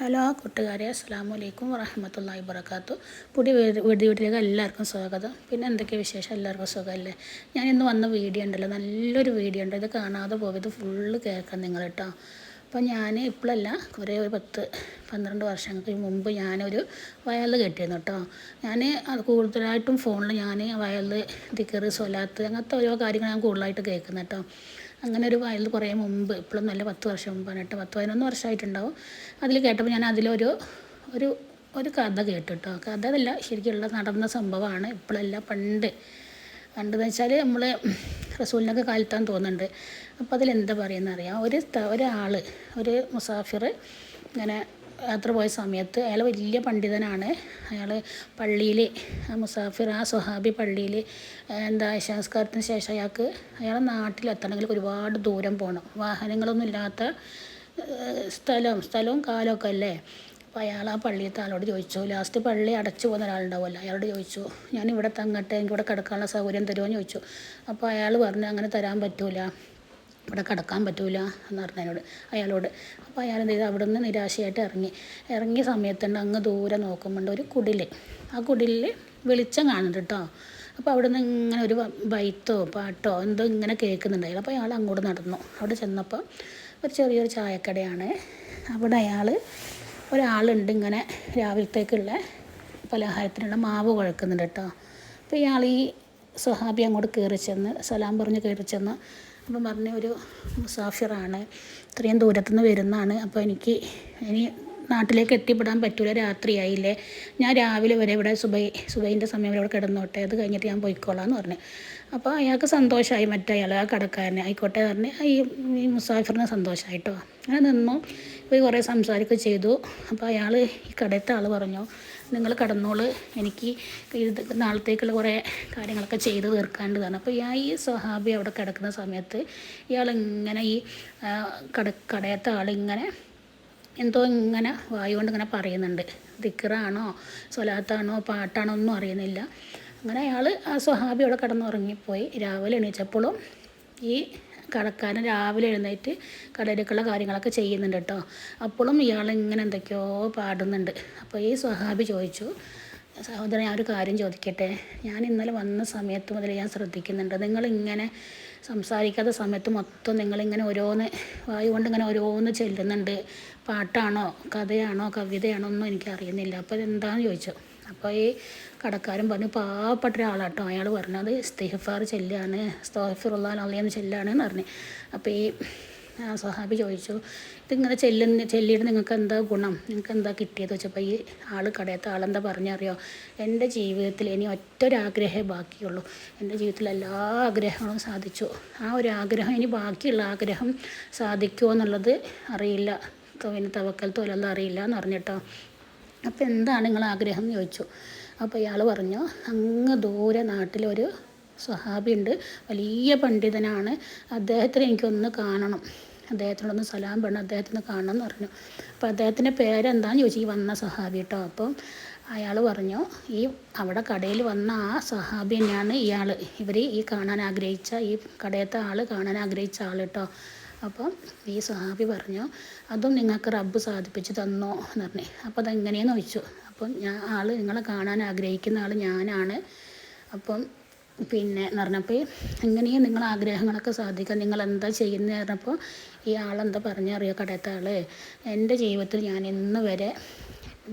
Hello കൂട്ടുകാരെ അസ്സാം വലൈക്കും വറഹമത്തല്ലാഹി വബർക്കാത്തു പുതിയ വീട് വീട്ടിലേക്ക് എല്ലാവർക്കും സ്വാഗതം. പിന്നെ എന്തൊക്കെ വിശേഷം? എല്ലാവർക്കും സുഖമല്ലേ? ഞാൻ ഇന്ന് വന്ന വീഡിയോ ഉണ്ടല്ലോ നല്ലൊരു വീഡിയോ ഉണ്ട്. ഇത് കാണാതെ പോയത് ഫുള്ള് കേൾക്കാം നിങ്ങൾ കേട്ടോ. അപ്പോൾ ഞാൻ ഇപ്പോഴല്ല കുറേ ഒരു പത്ത് പന്ത്രണ്ട് വർഷങ്ങൾക്ക് മുമ്പ് ഞാനൊരു വയലിൽ കെട്ടിയിരുന്നു കേട്ടോ. ഞാൻ കൂടുതലായിട്ടും ഫോണിൽ ഞാൻ വയലിൽ ദിക്കറ് സൊലാത്ത് അങ്ങനത്തെ ഓരോ കാര്യങ്ങൾ ഞാൻ കൂടുതലായിട്ട് കേൾക്കുന്നത് കേട്ടോ. അങ്ങനെ ഒരു വയൽ കുറേ മുമ്പ് ഇപ്പോഴും നല്ല പത്ത് വർഷം മുമ്പാണ് കേട്ടോ പത്ത് പതിനൊന്ന് വർഷമായിട്ടുണ്ടാവും അതിൽ കേട്ടപ്പോൾ ഞാൻ അതിലൊരു ഒരു ഒരു കഥ കേട്ടു കേട്ടോ. കഥ അതല്ല ശരിക്കുള്ള നടന്ന സംഭവമാണ് ഇപ്പോഴല്ല പണ്ട്. പണ്ടെന്ന് വെച്ചാൽ നമ്മൾ റസൂലിനൊക്കെ കാലത്താന്ന് തോന്നുന്നുണ്ട്. അപ്പോൾ അതിലെന്താ പറയുന്നറിയാം? ഒരു ഒരാൾ ഒരു മുസാഫിർ ഇങ്ങനെ യാത്ര പോയ സമയത്ത് അയാൾ വലിയ പണ്ഡിതനാണ്. അയാൾ പള്ളിയിൽ മുസാഫിർ ആ സുഹാബി പള്ളിയിൽ എന്താ ശാസ്കാരത്തിന് ശേഷം അയാൾക്ക് അയാളെ നാട്ടിലെത്തണമെങ്കിൽ ഒരുപാട് ദൂരം പോകണം വാഹനങ്ങളൊന്നും ഇല്ലാത്ത സ്ഥലം സ്ഥലവും കാലമൊക്കെ അല്ലേ? അപ്പോൾ അയാൾ ആ പള്ളിയത്തെ ആളോട് ചോദിച്ചു. ലാസ്റ്റ് പള്ളി അടച്ചു പോകുന്ന ഒരാളുണ്ടാവുമല്ലോ? അയാളോട് ചോദിച്ചു. ഞാൻ ഇവിടെ തങ്ങട്ടെ എനിക്ക് ഇവിടെ കിടക്കാനുള്ള സൗകര്യം തരുമോ? എന്ന് ചോദിച്ചു. അപ്പോൾ അയാൾ പറഞ്ഞു അങ്ങനെ തരാൻ പറ്റൂല. ഇവിടെ കിടക്കാൻ പറ്റൂല എന്ന് പറഞ്ഞതിനോട് അയാളോട്. അപ്പോൾ അയാൾ എന്ത് ചെയ്തു? അവിടെ നിന്ന് നിരാശയായിട്ട് ഇറങ്ങി. ഇറങ്ങിയ സമയത്തുണ്ട് അങ്ങ് ദൂരെ നോക്കുമ്പോൾ ഒരു കുടിൽ ആ കുടിലിൽ വെളിച്ചം കാണുന്നുണ്ട് കേട്ടോ. അപ്പോൾ അവിടെ നിന്ന് ഇങ്ങനെ ഒരു ബൈത്തോ പാട്ടോ എന്തോ ഇങ്ങനെ കേൾക്കുന്നുണ്ടായിരുന്നു അപ്പോൾ അയാൾ അങ്ങോട്ട് നടന്നു. അവിടെ ചെന്നപ്പോൾ ഒരു ചെറിയൊരു ചായക്കടയാണ്. അവിടെ അയാൾ ഒരാളുണ്ട് ഇങ്ങനെ രാവിലത്തേക്കുള്ള പലഹാരത്തിനുള്ള മാവ് കുഴക്കുന്നുണ്ട് കേട്ടോ. അപ്പോൾ ഇയാൾ ഈ സ്വഹാബി അങ്ങോട്ട് കയറി ചെന്ന് സലാം പറഞ്ഞ് കയറി ചെന്ന് അപ്പം പറഞ്ഞ ഒരു മുസാഫിറാണ് ഇത്രയും ദൂരത്തുനിന്ന് വരുന്നതാണ്. അപ്പോൾ എനിക്ക് ഇനി നാട്ടിലേക്ക് എത്തിപ്പെടാൻ പറ്റൂല രാത്രിയായില്ലേ. ഞാൻ രാവിലെ വരെ ഇവിടെ സുബൈ സുബൈന്റെ സമയം വരെ ഇവിടെ കിടന്നോട്ടെ. അത് കഴിഞ്ഞിട്ട് ഞാൻ പോയിക്കോളാം എന്ന് പറഞ്ഞു. അപ്പോൾ അയാൾക്ക് സന്തോഷമായി മറ്റയാൾ ആ കടക്കാരനെ. ആയിക്കോട്ടെ പറഞ്ഞ്. ഈ ഈ മുസാഫിറിന് സന്തോഷമായിട്ടോ അങ്ങനെ നിന്നു. പോയി കുറേ സംസാരിക്കുകയും ചെയ്തു. അപ്പോൾ അയാൾ ഈ കടയത്തെ ആൾ പറഞ്ഞു നിങ്ങൾ കടന്നോൾ. എനിക്ക് ഇത് നാളത്തേക്കുള്ള കുറേ കാര്യങ്ങളൊക്കെ ചെയ്ത് തീർക്കാണ്ടതാണ് അപ്പോൾ ഇയാൾ ഈ സ്വഹാബി അവിടെ കിടക്കുന്ന സമയത്ത് ഇയാൾ ഇങ്ങനെ ഈ കട കടയത്തെ ആളിങ്ങനെ എന്തോ ഇങ്ങനെ വായു കൊണ്ട് ഇങ്ങനെ പറയുന്നുണ്ട്. ദിക്കറാണോ സ്വലാത്താണോ പാട്ടാണോ ഒന്നും അറിയുന്നില്ല. അങ്ങനെ അയാൾ ആ സ്വഹാബി അവിടെ കിടന്നുറങ്ങിപ്പോയി. രാവിലെ എണീച്ചപ്പോഴും ഈ കടക്കാരൻ രാവിലെ എഴുന്നേറ്റ് കടയിലേക്കുള്ള കാര്യങ്ങളൊക്കെ ചെയ്യുന്നുണ്ട് കേട്ടോ. അപ്പോഴും ഇയാൾ ഇങ്ങനെ എന്തൊക്കെയോ പാടുന്നുണ്ട്. അപ്പോൾ ഈ സ്വഹാബി ചോദിച്ചു സഹോദരൻ ഞാൻ ഒരു കാര്യം ചോദിക്കട്ടെ? ഞാൻ ഇന്നലെ വന്ന സമയത്ത് മുതൽ ഞാൻ ശ്രദ്ധിക്കുന്നുണ്ട്. നിങ്ങളിങ്ങനെ സംസാരിക്കാത്ത സമയത്ത് മൊത്തം നിങ്ങളിങ്ങനെ ഓരോന്ന് വായു കൊണ്ട് ഇങ്ങനെ ഓരോന്ന് ചെല്ലുന്നുണ്ട്. പാട്ടാണോ കഥയാണോ കവിതയാണോ ഒന്നും എനിക്ക് അറിയുന്നില്ല അപ്പോൾ അതെന്താണെന്ന് ചോദിച്ചു. അപ്പോൾ ഈ കടക്കാരൻ പറഞ്ഞു പാവപ്പെട്ട ഒരാളാട്ടോ അയാൾ പറഞ്ഞത് ഇസ്തിഹഫാർ ചെല്ലാണ് സ്തോഫിറുള്ള അള്ളിയെന്ന് ചെല്ലാണ് പറഞ്ഞു. അപ്പോൾ ഈ സഹാബി ചോദിച്ചു ഇതിങ്ങനെ ചെല്ലുന്ന ചെല്ലിയിട്ട് നിങ്ങൾക്ക് എന്താ ഗുണം? നിങ്ങൾക്ക് എന്താ കിട്ടിയത്? വെച്ചപ്പോൾ ഈ ആൾ കടയത്തെ ആളെന്താ പറഞ്ഞറിയോ? എന്റെ ജീവിതത്തിൽ ഇനി ഒറ്റ ഒരാഗ്രഹമേ ബാക്കിയുള്ളൂ. എന്റെ ജീവിതത്തിൽ എല്ലാ ആഗ്രഹങ്ങളും സാധിച്ചു. ആ ഒരു ആഗ്രഹം ഇനി ബാക്കിയുള്ള ആഗ്രഹം സാധിക്കുമോ എന്നുള്ളത് അറിയില്ല. പിന്നെ തവക്കൽ തോലെല്ലാം അറിയില്ല എന്ന് പറഞ്ഞിട്ടോ. അപ്പോൾ എന്താണ് നിങ്ങൾ ആഗ്രഹം എന്ന് ചോദിച്ചു. അപ്പോൾ ഇയാൾ പറഞ്ഞു അങ്ങ് ദൂരെ നാട്ടിലൊരു സ്വഹാബിയുണ്ട്. വലിയ പണ്ഡിതനാണ്. അദ്ദേഹത്തിന് എനിക്കൊന്ന് കാണണം. അദ്ദേഹത്തിനോടൊന്ന് സലാം പറഞ്ഞു അദ്ദേഹത്തിന് കാണണം എന്ന് പറഞ്ഞു. അപ്പോൾ അദ്ദേഹത്തിന്റെ പേരെന്താണെന്ന് ചോദിച്ചു. ഈ വന്ന സഹാബി കേട്ടോ അപ്പം അയാൾ പറഞ്ഞു ഈ അവിടെ കടയിൽ വന്ന ആ സഹാബി തന്നെയാണ് ഇയാൾ ഇവർ ഈ കാണാൻ ആഗ്രഹിച്ച ഈ കടയത്തെ ആൾ കാണാൻ ആഗ്രഹിച്ച ആൾ കേട്ടോ അപ്പം ഈ സഹാബി പറഞ്ഞു അതും നിങ്ങൾക്ക് റബ്ബ് സാധിപ്പിച്ച് തന്നോ? എന്ന് പറഞ്ഞു. അപ്പോൾ അതെങ്ങനെയെന്ന് ചോദിച്ചു. അപ്പം ഞാൻ ആൾ നിങ്ങളെ കാണാൻ ആഗ്രഹിക്കുന്ന ആൾ ഞാനാണ്. അപ്പം പിന്നെ എന്ന് പറഞ്ഞപ്പോൾ എങ്ങനെയും നിങ്ങൾ ആഗ്രഹങ്ങളൊക്കെ സാധിക്കുക നിങ്ങൾ എന്താ ചെയ്യുന്നത് പറഞ്ഞപ്പോൾ ഈ ആളെന്താ പറഞ്ഞറിയോ കടയത്തെ ആൾ എന്റെ ജീവിതത്തിൽ ഞാൻ ഇന്ന് വരെ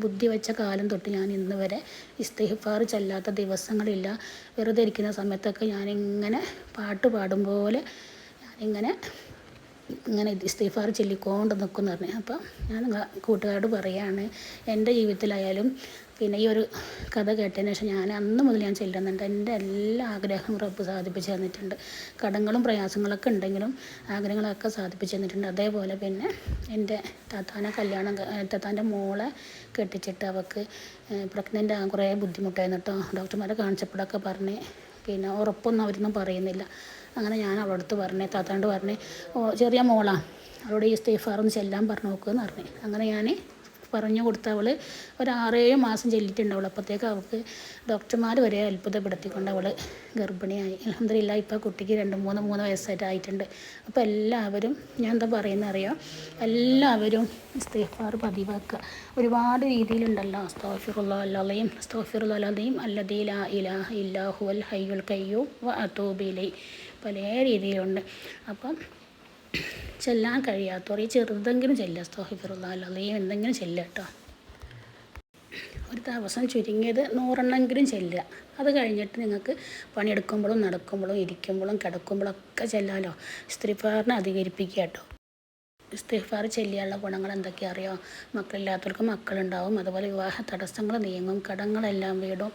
ബുദ്ധി വെച്ച കാലം തൊട്ട് ഞാൻ ഇന്ന് വരെ ഇസ്തിഫാർ ചെല്ലാത്ത ദിവസങ്ങളില്ല. വെറുതെ ഇരിക്കുന്ന സമയത്തൊക്കെ ഞാനിങ്ങനെ പാട്ട് പാടും പോലെ ഞാനിങ്ങനെ ഇങ്ങനെ ഇസ്തിഫാർ ചൊല്ലിക്കൊണ്ട് നിൽക്കുന്നു പറഞ്ഞു. അപ്പം ഞാൻ കൂട്ടുകാരോട് പറയുകയാണ് എന്റെ ജീവിതത്തിലായാലും പിന്നെ ഈ ഒരു കഥ കേട്ടതിന് ശേഷം ഞാൻ അന്ന് മുതൽ ഞാൻ ചെല്ലുന്നുണ്ട്. എന്റെ എല്ലാ ആഗ്രഹവും റബ്ബ് സാധിപ്പിച്ച് തന്നിട്ടുണ്ട്. കടങ്ങളും പ്രയാസങ്ങളൊക്കെ ഉണ്ടെങ്കിലും ആഗ്രഹങ്ങളൊക്കെ സാധിപ്പിച്ച് തന്നിട്ടുണ്ട്. അതേപോലെ പിന്നെ എന്റെ താത്താനെ കല്യാണം താത്താന്റെ മോളെ കെട്ടിച്ചിട്ട് അവൾക്ക് പ്രഗ്നന്റ് ആകാൻ കുറേ ബുദ്ധിമുട്ടായിരുന്നു കേട്ടോ ഡോക്ടർമാരെ കാണിച്ചപ്പോഴൊക്കെ പറഞ്ഞ് പിന്നെ ഉറപ്പൊന്നും അവരൊന്നും പറയുന്നില്ല. അങ്ങനെ ഞാൻ അവളുടെ അടുത്ത് പറഞ്ഞേ താത്താണ്ട് പറഞ്ഞേ ചെറിയ മോളാണ് അവളോട് ഈ സ്റ്റേഫാർ ഒന്ന് ചെല്ലാൻ പറഞ്ഞു നോക്കുമെന്ന് പറഞ്ഞു. അങ്ങനെ ഞാൻ പറഞ്ഞു കൊടുത്ത അവൾ ഒരു ആറേഴ് മാസം ചെല്ലിയിട്ടുണ്ടാവുള്ളൂ. അപ്പോഴത്തേക്ക് അവൾക്ക് ഡോക്ടർമാർ വരെ അത്ഭുതപ്പെടുത്തിക്കൊണ്ട് അവൾ ഗർഭിണിയായി. അലഹമില്ല ഇപ്പോൾ കുട്ടിക്ക് രണ്ട് മൂന്ന് മൂന്ന് വയസ്സായിട്ട് ആയിട്ടുണ്ട്. അപ്പോൾ എല്ലാവരും ഞാൻ എന്താ പറയുന്നത് അറിയാം എല്ലാവരും ഇസ്തീഫാർ പതിവാക്കുക. ഒരുപാട് രീതിയിലുണ്ടല്ലോ. അസ്തോഫിറുള്ള അല്ലാതെയും അസ്തോഫിറുള്ള അല്ലാതെയും അല്ലദീ ലാ ഇലാഹ ഇല്ലാഹുൽ ഹയ്യുൽ കയ്യൂം വ അതോബിലൈ പല രീതിയിലുണ്ട്. അപ്പം ചെല്ലാൻ കഴിയാത്തവർ ഈ ചെറുതെങ്കിലും ചെല്ലുക അല്ലയും എന്തെങ്കിലും ചെല്ലുക കേട്ടോ. ഒരു ദിവസം ചുരുങ്ങിയത് നൂറെണ്ണമെങ്കിലും ചെല്ലുക. അത് കഴിഞ്ഞിട്ട് നിങ്ങൾക്ക് പണിയെടുക്കുമ്പോഴും നടക്കുമ്പോഴും ഇരിക്കുമ്പോഴും കിടക്കുമ്പോഴും ഒക്കെ ചെല്ലാലോ. സ്ത്രീഫാറിനെ അധികരിപ്പിക്കുക കേട്ടോ. ഇസ്തിഗ്ഫാർ ചെല്ലിയുള്ള ഗുണങ്ങൾ എന്തൊക്കെയാ അറിയോ? മക്കളില്ലാത്തവർക്ക് മക്കളുണ്ടാവും അതുപോലെ വിവാഹ തടസ്സങ്ങൾ നീങ്ങും കടങ്ങളെല്ലാം വീടും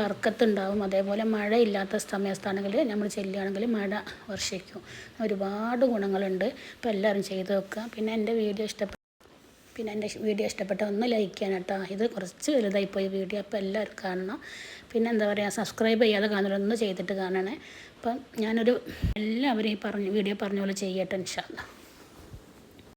വർക്കത്തുണ്ടാവും അതേപോലെ മഴയില്ലാത്ത സമയത്താണെങ്കിൽ നമ്മൾ ചെല്ലുകയാണെങ്കിൽ മഴ വർഷിക്കും. ഒരുപാട് ഗുണങ്ങളുണ്ട്. അപ്പോൾ എല്ലാവരും ചെയ്തു വെക്കുക പിന്നെ എന്റെ വീഡിയോ ഇഷ്ടപ്പെട്ട പിന്നെ എന്റെ വീഡിയോ ഇഷ്ടപ്പെട്ട ഒന്ന് ലൈക്ക് ചെയ്യണം കേട്ടോ. ഇത് കുറച്ച് വലുതായിപ്പോയി വീഡിയോ അപ്പോൾ എല്ലാവരും കാണണം. പിന്നെ എന്താ പറയുക സബ്സ്ക്രൈബ് ചെയ്യാതെ കാണുന്നവരൊന്ന് ചെയ്തിട്ട് കാണണേ. അപ്പം ഞാനൊരു എല്ലാവരും ഈ പറഞ്ഞ വീഡിയോ പറഞ്ഞ പോലെ ചെയ്യട്ടെ ഇൻഷാല്ല